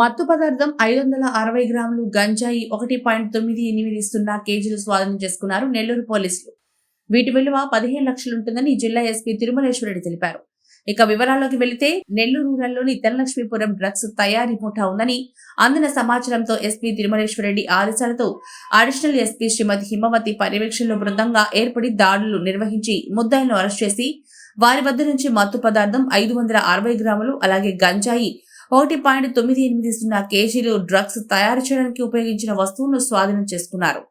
మత్తు పదార్థం ఐదు వందల అరవై గ్రాములు గంజాయి ఒకటి పాయింట్ తొమ్మిది ఎనిమిది సున్నా కేజీలు స్వాధీనం చేసుకున్నారు నెల్లూరు పోలీసులు. వీటి విలువ పదిహేను లక్షలు ఉంటుందని జిల్లా ఎస్పీ తిరుమలేశ్వరరెడ్డి తెలిపారు. ఇక వివరాల్లోకి వెళితే నెల్లూరు రూరల్లోని ధనలక్ష్మీపురం డ్రగ్స్ తయారీ ముఠా ఉందని అందిన సమాచారంతో ఎస్పీ తిరుమలేశ్వరరెడ్డి ఆదేశాలతో అడిషనల్ ఎస్పీ శ్రీమతి హిమవతి పర్యవేక్షణలో బృందంగా ఏర్పడి దాడులు నిర్వహించి ముద్దాయిలను అరెస్ట్ చేసి వారి వద్ద నుంచి మత్తు పదార్థం ఐదు వందల అరవై గ్రాములు అలాగే గంజాయి ఒకటి పాయింట్ తొమ్మిది ఎనిమిది సున్నా కేజీలు డ్రగ్స్ తయారు చేయడానికి ఉపయోగించిన వస్తువులను స్వాధీనం చేసుకున్నారు.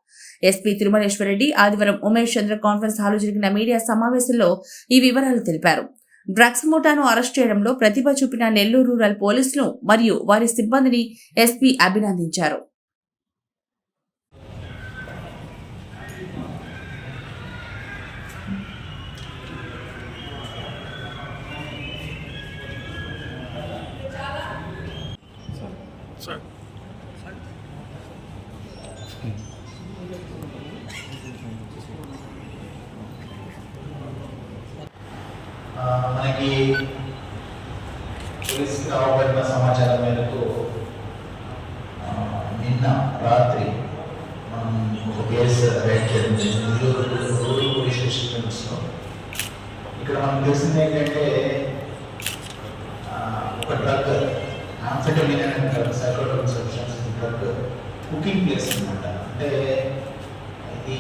ఎస్పీ తిరుమలేశ్వరరెడ్డి ఆదివారం ఉమేష్ చంద్ర కాన్ఫరెన్స్ హాల్లో జరిగిన మీడియా సమావేశంలో ఈ వివరాలు తెలిపారు. డ్రగ్స్ ముఠాను అరెస్ట్ చేయడంలో ప్రతిభ చూపిన నెల్లూరు రూరల్ పోలీసులు మరియు వారి సిబ్బందిని ఎస్పీ అభినందించారు. మనకి పోలీసుకి సమాచారం మేరకు నిన్న రాత్రి మనం ఒక కేసు రైడ్ చేయడం జరిగింది. రూరల్ పోలీస్ స్టేషన్ ఇక్కడ మనకు తెలిసింది ఏంటంటే ఒక డ్రగ్ ఆంఫెటమిన్ అనే drug psychotropic substance drug cooking place అన్నమాట. అంటే ఇది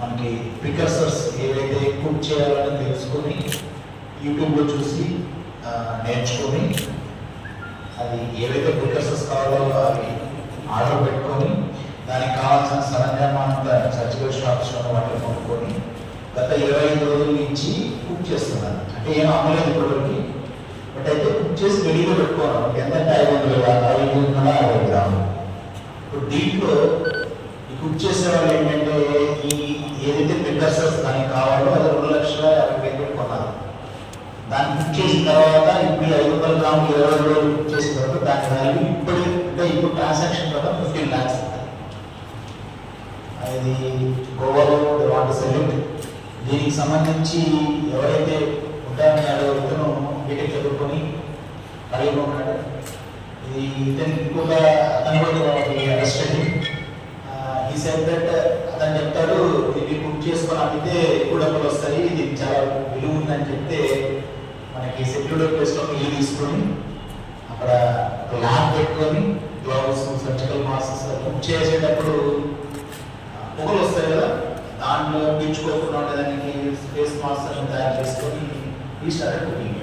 మనకి ప్రికర్సర్స్ ఏవైతే కుక్ చేయాలని తెలుసుకొని యూట్యూబ్లో చూసి నేర్చుకొని అది ఏవైతే ప్రికర్సర్స్ కావాలో అవి ఆర్డర్ పెట్టుకొని దానికి కావాల్సిన సరంజామానంతా సర్జికల్ షాప్స్లో వాటిని కొనుక్కొని గత ఇరవై ఐదు రోజుల నుంచి కుక్ చేస్తున్నారు. అంటే ఏం అమ్మలేదు ఇప్పటివరకు. బట్ అయితే కుక్ చేసి రెడీగా పెట్టుకోవాలి. ఎంతంటే ఐదు వందల ఐదు వందల అరవై గ్రాములు. ఇప్పుడు దీంట్లో ఈ కుక్ చేసే వాళ్ళు ఏంటంటే ఈ ఏదైతే ప్రికర్సర్స్ దానికి కావాలో అది రెండు లక్షల యాభై వేలు కొనాలి కొన్నారు. దాన్ని కుక్ చేసిన తర్వాత ఇప్పుడు ఐదు వందల గ్రాములు ఇరవై రోజులు కుక్ చేసిన తర్వాత దాని వాల్యూ ఇప్పుడు అంటే ఇప్పుడు ట్రాన్సాక్షన్ ప్రకారం ఫిఫ్టీన్ ల్యాక్స్ అది గోవాలో వాటర్ సెలెక్ట్ దీనికి సంబంధించి ఎవరైతే ఉంటారన్నాడో ఇతను బీటెక్ చదువుకొని కలిగి ఉన్నాడు ఇది ఇతనికి ఇంకొక చేసుకొని అమ్మితే ఎక్కువ డబ్బులు వస్తాయి? ఇది చాలా విలువ ఉందని చెప్తే మనకి సెక్యూరిటీ ప్లేస్లో ఇల్లు తీసుకొని అక్కడ ల్యాబ్ పెట్టుకొని గ్లౌస్ సర్జికల్ మాస్క్స్ బుక్ చేసేటప్పుడు పొగలు వస్తాయి కదా? దాంట్లో పీల్చుకోకుండా ఉండేదానికి ఫేస్ మాస్క్ తయారు చేసుకొని ఈ స్టార్ట్ కుకింగ్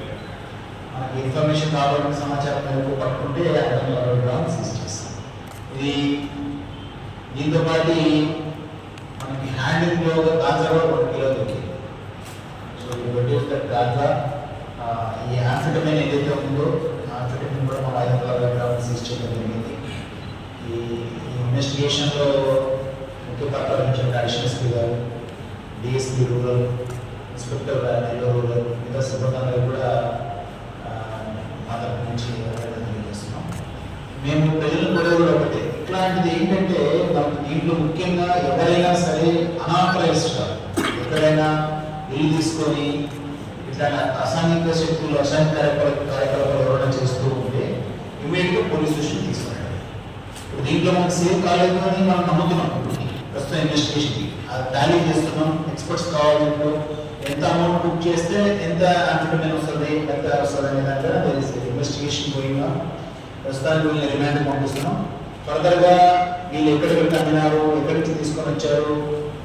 మనకి ఇన్ఫర్మేషన్ కావాలని సమాచారం మేరకు పట్టుకుంటే ఐదు అరవై గ్రాములు సీజ్ చేస్తాం ఇది దీంతో పాటు మనకి హ్యాండింగ్లో గాంజా కూడా ఒక కిలో దొరికింది సో ఈ ప్రొడ్యూస్ దట్ గాంజా ఆ, ఈ ఆంఫిటమిన్ ఏదైతే ఉందో ఆంఫిటమిన్ కూడా మనం ఐదు వందల అరవై గ్రాములు సీజ్ చేయడం జరిగింది. ఈ ఇన్వెస్టిగేషన్లో ముఖ్య పాత్ర వహించిన అడిషనల్ ఎస్పీ గారు DSP rural inspector Nellore rural మిగతా సిబ్బంది కూడా మా తరపు నుంచి తెలియజేస్తున్నాం మేము ప్రజలు కోరేది ఒకటే ఇట్లాంటిది ఏంటంటే మనకి దీంట్లో ముఖ్యంగా ఎవరైనా సరే అనాథరైజ్డ్ ఎక్కడైనా ఇల్లు తీసుకొని ఇట్లా అసాంఘిక శక్తులు అసాంఘిక కార్యకలాపాలు కార్యకలాపాలు ఎవరైనా చేస్తూ ఉంటే ఇమీడియట్గా పోలీస్ స్టేషన్ తీసుకున్నాడు ఇప్పుడు దీంట్లో మనకు సేవ్ కాలేదు అని మనం నమ్ముతున్నాం. ప్రస్తుతం ఇన్వెస్టిగేషన్కి టాలీ చేస్తున్నాం. ఎక్స్పర్ట్స్ కావాలంటే ఎంత అమౌంట్ బుక్ చేస్తే ఎంత ఆంఫిటమిన్ వస్తుంది ఎంత వస్తుంది అనే దాంట్లో తెలిసి ఇన్వెస్టిగేషన్ పోయినా ప్రస్తుతానికి వీళ్ళని రిమాండ్ పంపిస్తున్నాం. ఫర్దర్గా వీళ్ళు ఎక్కడికి వెళ్ళి అమ్మినారు తీసుకొని వచ్చారు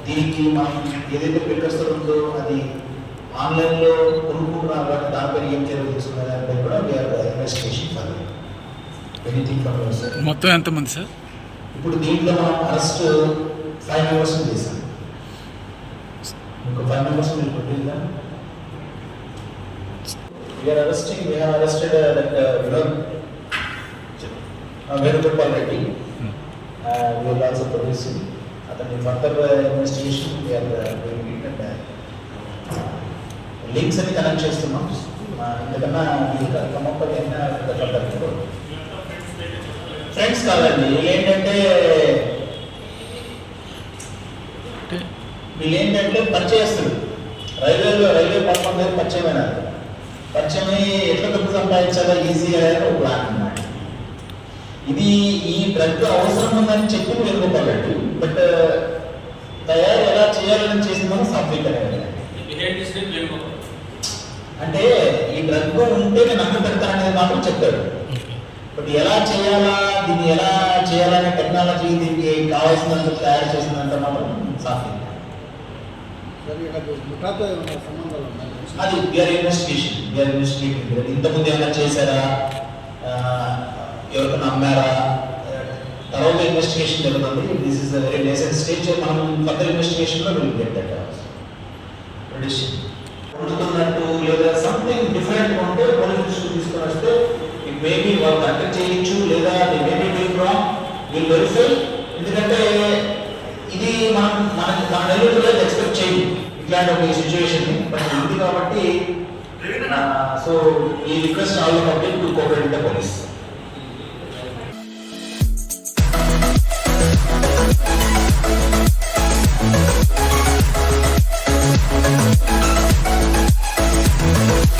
దీనికి మనం ఏదైతే ప్రికర్సర్ ఉందో అది ఆన్లైన్లో కొనుక్కుంటున్నారు కాబట్టి దానిపై ఏం చర్యలు తీసుకునే దానిపై కూడా investigation further anything further sir మొత్తం ఎంతమంది సార్? ఇప్పుడు దీంట్లో మనం అరెస్ట్ ఫైవ్ మెంబర్స్ చేశాం ఇంకో ఫైవ్ మెంబర్స్ మీరు కొట్టిందా we are arresting we have arrested that Vinod Venugopal Reddy we are also producing అతని further investigation we are links అని కనెక్ట్ చేస్తున్నాం. ఎందుకన్నా ఫ్రెండ్స్ కాదండి ఏంటంటే అంటే వీళ్ళు ఏంటంటే పరిచయస్తులు. రైల్వేలో రైల్వే ప్లాట్ఫామ్ దగ్గర పరిచయమైనారు. పరిచయమై ఎట్లా డబ్బు సంపాదించాలో ఈజీగా ఒక ప్లాన్ అన్నమాట. ఇది ఈ డ్రగ్ అవసరం ఉందని చెప్పి వెళ్ళిపోతాడు బట్ తయారు ఎలా చేయాలని చేసిన మనం సాత్విక్ అనేది అంటే ఈ డ్రగ్ ఉంటే నేను అన్నం పెడతాననేది మాత్రం చెప్తాడు బట్ ఎలా చేయాలా దీన్ని ఎలా చేయాలనే టెక్నాలజీ దీనికి కావాల్సినంత తయారు చేసినంత మాత్రం సాధ్యం అది బిఆర్ ఇన్వెస్టిగేషన్ బిఆర్ ఇన్వెస్టిగేషన్ ఇంతకుముందు ఏమైనా చేశారా? ఆ, ఎవరికైనా అమ్మారా? తర్వాత ఇన్వెస్టిగేషన్ జరుగుతుంది. This is very nascent stage మనం ఫర్దర్ ఇన్వెస్టిగేషన్లో విల్ గెట్ దట్ డిఫరెంట్ ఉంటే పోలీస్ దృష్టికి తీసుకొని వస్తే ఇట్ మేబీ వాళ్ళు కండక్ట్ చేయొచ్చు లేదా the maybe doing wrong will verify ఎందుకంటే ఇది మనం మన మన నెల్లూరులో ఎక్స్పెక్ట్ చేయం ఇట్లాంటి ఒక సిచ్యువేషన్ బట్ ఉంది కాబట్టి సో ఈ request all public to cooperate the police.